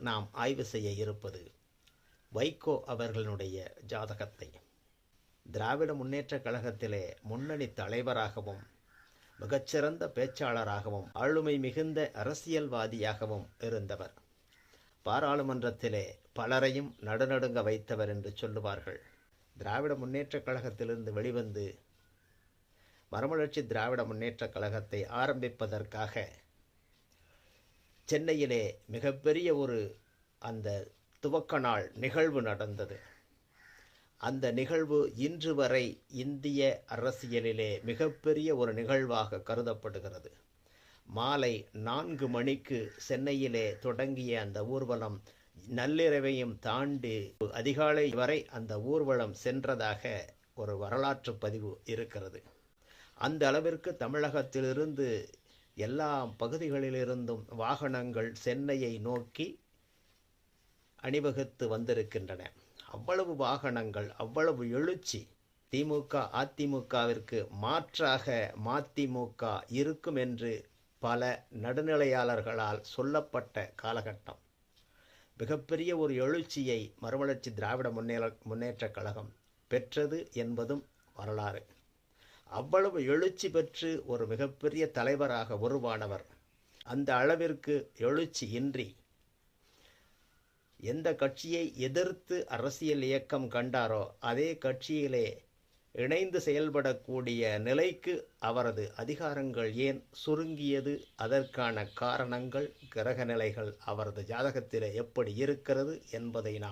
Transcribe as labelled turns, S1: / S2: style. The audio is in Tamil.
S1: நாம் ஆய்வு செய்ய இருப்பது வைகோ அவர்களுடைய ஜாதகத்தை. திராவிட முன்னேற்றக் கழகத்திலே முன்னணி தலைவராகவும் மிகச்சிறந்த பேச்சாளராகவும் ஆளுமை மிகுந்த அரசியல்வாதியாகவும் இருந்தவர். பாராளுமன்றத்திலே பலரையும் நடுநடுங்க வைத்தவர் என்று சொல்லுவார்கள். திராவிட முன்னேற்றக் கழகத்திலிருந்து வெளிவந்து மறுமலர்ச்சி திராவிட முன்னேற்றக் கழகத்தை ஆரம்பிப்பதற்காக சென்னையிலே மிகப்பெரிய ஒரு அந்த துவக்க நாள் நிகழ்வு நடந்தது. அந்த நிகழ்வு இன்று வரை இந்திய அரசியலிலே மிகப்பெரிய ஒரு நிகழ்வாக கருதப்படுகிறது. மாலை நான்கு மணிக்கு சென்னையிலே தொடங்கிய அந்த ஊர்வலம் நள்ளிரவையும் தாண்டி அதிகாலை வரை அந்த ஊர்வலம் சென்றதாக ஒரு வரலாற்று பதிவு இருக்கிறது. அந்த அளவிற்கு தமிழகத்திலிருந்து எல்லா பகுதிகளிலிருந்தும் வாகனங்கள் சென்னையை நோக்கி அணிவகுத்து வந்திருக்கின்றன. அவ்வளவு வாகனங்கள் அவ்வளவு எழுச்சி திமுக அதிமுகவிற்கு மாற்றாக மதிமுக இருக்கும் என்று பல நடுநிலையாளர்களால் சொல்லப்பட்ட காலகட்டம். மிகப்பெரிய ஒரு எழுச்சியை மறுமலர்ச்சி திராவிட முன்னேற முன்னேற்றக் கழகம் பெற்றது என்பதும் வரலாறு. அவ்வளவு எழுச்சி பெற்று ஒரு மிகப்பெரிய தலைவராக உருவானவர். அந்த அளவிற்கு எழுச்சி இன்றி எந்த கட்சியை எதிர்த்து அரசியல் இயக்கம் கண்டாரோ அதே கட்சியிலே இணைந்து செயல்படக்கூடிய நிலைக்கு அவரது அதிகாரங்கள் ஏன் சுருங்கியது? அதற்கான காரணங்கள் கிரக நிலைகள் அவரது ஜாதகத்தில் எப்படி இருக்கிறது என்பதை நாம்